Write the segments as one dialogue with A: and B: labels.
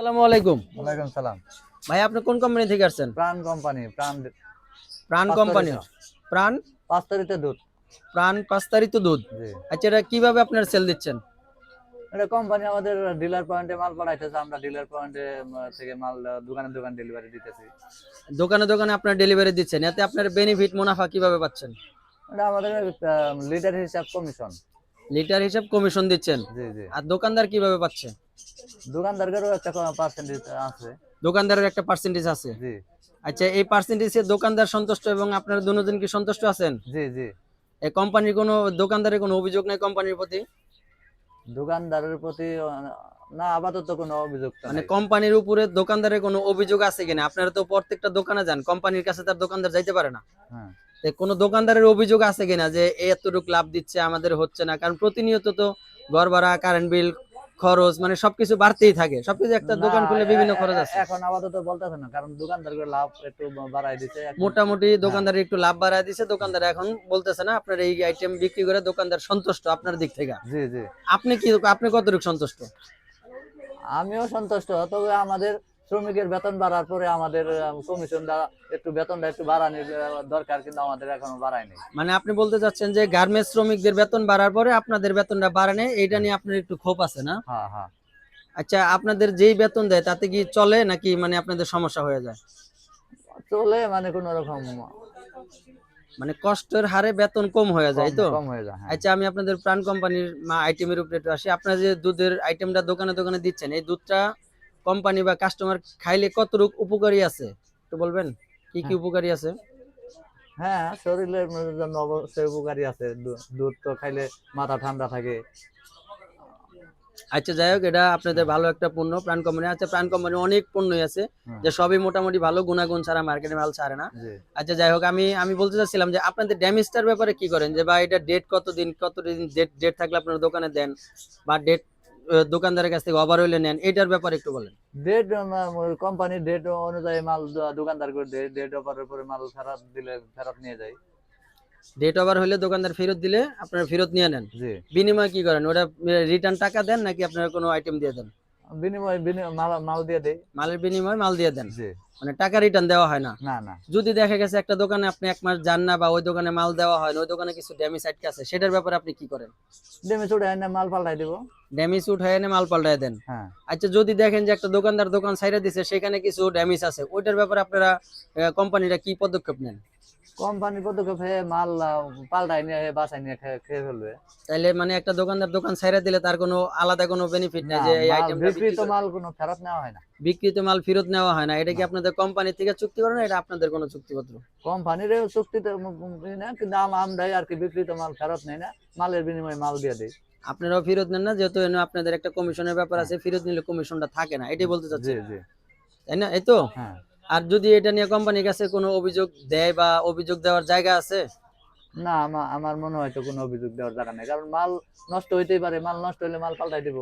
A: আসসালামু আলাইকুম।
B: ওয়ালাইকুম সালাম।
A: ভাই আপনি কোন কোম্পানি থেকে আসছেন?
B: প্রাণ কোম্পানি প্রাণ
A: প্রাণ। কোম্পানির প্রাণ?
B: দুধ।
A: প্রাণ দুধ। আচ্ছা এটা কীভাবে আপনার সেল দিচ্ছেন?
B: এটা কোম্পানি আমাদের ডিলার পয়েন্টে মাল পাঠাইতেছে আমরা ডিলার পয়েন্টে থেকে মাল আহ, দোকানে ডেলিভারি দিতেছি।
A: দোকানে দোকানে আপনার ডেলিভারি দিচ্ছেন। এতে আপনার বেনিফিট মুনাফা কীভাবে পাচ্ছেন?
B: এটা আমাদের লিটার হিসাব কমিশন
A: লিটার হিসাব কমিশন দিচ্ছেন। আর দোকানদার কীভাবে পাচ্ছে?
B: দোকানদারেরও একটা পার্সেন্টেজ আছে।
A: দোকানদারের একটা পার্সেন্টেজ আছে?
B: জি।
A: আচ্ছা এই পার্সেন্টেজে দোকানদার সন্তুষ্ট এবং আপনারা দুজন কি সন্তুষ্ট আছেন?
B: জি জি।
A: এই কোম্পানির কোনো দোকানদারের কোনো অভিযোগ নাই কোম্পানির প্রতি?
B: দোকানদারের প্রতি না আপাতত কোনো অভিযোগ তো
A: মানে কোম্পানির উপরে দোকানদারের কোনো অভিযোগ আছে কিনা? আপনারা তো প্রত্যেকটা দোকানে যান কোম্পানির কাছে তার দোকানদার যাইতে পারে না।
B: হ্যাঁ।
A: কোনো দোকানদারের অভিযোগ আছে কিনা যে এতটুকু লাভ দিচ্ছে আমাদের হচ্ছে না? কারণ প্রতিনিয়ত তো ঘর ভাড়া কারেন্ট বিল খরচ মানে সবকিছু বাড়তেই থাকে। সবকিছু একটা দোকান খুলে বিভিন্ন খরচ আছে।
B: এখন আপাতত বলতেছে না কারণ দোকানদার লাভ একটু বাড়াই দিছে।
A: মোটামুটি দোকানদার একটু লাভ বাড়ায় দিছে। দোকানদার এখন বলতেছে না আপনার এই আইটেম বিক্রি করে দোকানদার সন্তুষ্ট আপনার দিক থেকে।
B: জি জি।
A: আপনি কি আপনি কতটুকু সন্তুষ্ট?
B: আমিও সন্তুষ্ট তবে আমাদের শ্রমিকের বেতন বাড়ার পরে আমাদের কমিশনটা একটু বেতনটা একটু বাড়ানোর দরকার কিন্তু আমাদের এখনও বাড়ায়নি
A: মানে আপনি বলতে চাচ্ছেন যে গার্মেন্টস শ্রমিকদের বেতন বাড়ার পরে আপনাদের বেতনটা বাড়ানে এইটা নিয়ে আপনার একটু ক্ষোভ আছে না?
B: হ্যাঁ হ্যাঁ।
A: আচ্ছা আপনাদের যেই বেতন দেয় তাতে কি চলে নাকি মানে আপনাদের সমস্যা হয়ে যায়?
B: চলে মানে কোন রকম
A: মানে কষ্টের হারে বেতন কম হয়ে যায় তো?
B: কম হয়ে যায় হ্যাঁ।
A: আচ্ছা আমি আপনাদের প্রাণ কোম্পানির আইটেমের উপরে একটু আসি। আপনারা যে দুধের আইটেমটা দোকানে দোকানে দিচ্ছেন এই দুধটা কোম্পানি বা কাস্টমার খাইলে কতটুকু উপকারী আছে? একটু বলবেন কি কি
B: হ্যাঁ।
A: উপকারী আছে?
B: হ্যাঁ শরীরের জন্য অবশ্যই উপকারী আছে। দুধ তো খাইলে মাথা ঠান্ডা থাকে।
A: আচ্ছা যাই হোক এটা আপনাদের ভালো একটা পণ্য প্রাণ কোম্পানি। আচ্ছা প্রাণ কোম্পানি অনেক পণ্যই আছে যে সবই মোটামুটি ভালো গুণাগুণ ছাড়া মার্কেটে মাল ছাড়ে না। আচ্ছা যাই হোক আমি আমি বলতে চাচ্ছিলাম যে আপনাদের ড্যামেজটার ব্যাপারে কি করেন? যে বা এটা ডেট কতদিন কতদিন ডেট ডেট থাকলে আপনার দোকানে দেন? বা ডেট দোকানদারের কাছ থেকে ওভার হইলে নেন এটার ব্যাপারে একটু বলেন।
B: ডেট কোম্পানির ডেট অনুযায়ী মাল দোকানদার করে দেয় ডেট অফারের পরে মাল ফেরত দিলে ফেরত নিয়ে যায়।
A: ডেট ওভার হলে দোকানদার ফেরত দিলে আপনারা ফেরত নিয়ে নেন।
B: জি।
A: বিনিময় কি করেন? ওটা রিটার্ন টাকা দেন নাকি আপনারা কোনো আইটেম দিয়ে দেন?
B: বিনিময় বিনিময় মাল মাল দিয়ে দেয়
A: মালের বিনিময় মাল দিয়ে দেন।
B: জি।
A: মানে টাকা রিটার্ন দেওয়া হয় না।
B: না না।
A: যদি দেখা গেছে একটা দোকানে আপনি এক মাস যান না বা ওই দোকানে মাল দেওয়া হয় না ওই দোকানে কিছু ড্যামেজ আটকে আছে সেটার ব্যাপারে আপনি কি করেন?
B: ডেমে চুড়ে এনে মাল পাল্টাই দিব।
A: ড্যামেজ উঠায় এনে মাল পাল্টায় দেন।
B: হ্যাঁ।
A: আচ্ছা যদি দেখেন যে একটা দোকানদার দোকান সাইডে দিছে সেখানে কিছু ড্যামেজ আছে ওইটার ব্যাপারে আপনারা কোম্পানিটা কি পদক্ষেপ নেন?
B: কোম্পানি পদক্ষেপ হয়ে মাল পাল্টাই নিয়ে বাসায় নিয়ে খেয়ে ফেলবে।
A: তাইলে মানে একটা দোকানদার দোকান সাইডে দিলে তার কোনো আলাদা কোনো বেনিফিট নেই যে এই আইটেমটা
B: বিক্রিত মাল কোনো ফেরত নেওয়া হয় না।
A: বিক্রিত মাল ফেরত নেওয়া হয় না। এটা কি আপনাদের কোম্পানি থেকে চুক্তি করে না এটা আপনাদের কোনো চুক্তিপত্র?
B: কোম্পানির চুক্তিতে না কিন্তু আম- আমরাই আর কি বিক্রিত মাল ফেরত নেই না মালের বিনিময়ে মাল দিয়ে দিই।
A: আপনারাও ফেরত নেন না যেহেতু এনে আপনাদের একটা কমিশনের ব্যাপার আছে ফেরত নিলে কমিশনটা থাকে না এটাই বলতে চাচ্ছি। তাই না? এই তো?
B: হ্যাঁ।
A: আর যদি এটা নিয়ে কোম্পানির কাছে কোনো অভিযোগ দেয় বা অভিযোগ দেওয়ার জায়গা আছে?
B: না আমার আমার মনে হয় তো কোনো অভিযোগ দেওয়ার জায়গা নেই। কারণ মাল নষ্ট হইতেই পারে মাল নষ্ট হলে মাল পাল্টাই দিব।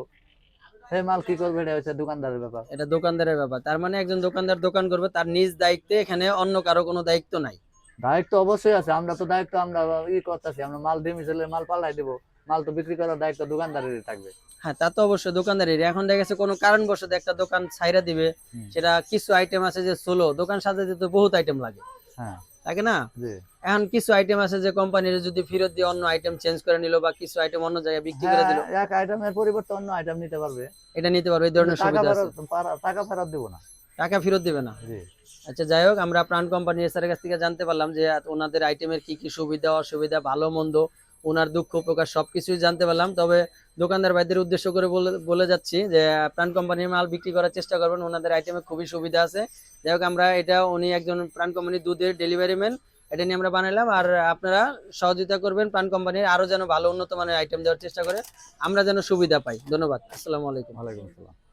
B: সেই মাল কি করবে এটা হচ্ছে দোকানদারের ব্যাপার।
A: এটা দোকানদারের ব্যাপার। তার মানে একজন দোকানদার দোকান করবে তার নিজ দায়িত্বে এখানে অন্য কারও কোনো দায়িত্ব নাই।
B: দায়িত্ব অবশ্যই আছে আমরা তো দায়িত্ব আমরা ই করতেছি আমরা মাল ডিমি চলে মাল পাল্টাই দিব মাল তো বিক্রি করার দায়িত্ব দোকানদারেরই থাকবে।
A: হ্যাঁ তা তো অবশ্যই দোকানদারের এখন দেখা গেছে কোনো কারণবশত একটা দোকান ছাইরা দিবে সেটা কিছু আইটেম আছে যে সোলো দোকান সাজাতে তো বহুত আইটেম লাগে।
B: হ্যাঁ।
A: তাকে না? এখন কিছু আইটেম আছে যে কোম্পানির যদি ফেরত দিয়ে অন্য আইটেম চেঞ্জ করে নিল বা কিছু আইটেম অন্য জায়গায় বিক্রি করে দিল।
B: হ্যাঁ, এক আইটেমের পরিবর্তে অন্য আইটেম নিতে পারবে।
A: এটা নিতে পারবে এই ধরনের সুবিধা আছে।
B: টাকা ফেরত দিব না।
A: টাকা ফেরত দিবে না। আচ্ছা যাই হোক আমরা প্রাণ কোম্পানি এসআর কাছ থেকে জানতে পারলাম যে ওনাদের আইটেমের কি কি সুবিধা অসুবিধা ভালো মন্দ ওনার দুঃখ প্রকাশ সবকিছুই জানতে পারলাম। তবে দোকানদার ভাইদের উদ্দেশ্য করে বলে যাচ্ছি যে প্রাণ কোম্পানির মাল বিক্রি করার চেষ্টা করবেন ওনাদের আইটেমে খুবই সুবিধা আছে। যাই হোক আমরা এটা উনি একজন প্রাণ কোম্পানির দুধের ডেলিভারি ম্যান এটা নিয়ে আমরা বানাইলাম। আর আপনারা সহযোগিতা করবেন প্রাণ কোম্পানির আরও যেন ভালো উন্নত মানের আইটেম দেওয়ার চেষ্টা করে আমরা যেন সুবিধা পাই। ধন্যবাদ। আসসালামু আলাইকুম।
B: ওয়ালাইকুম আসসালাম।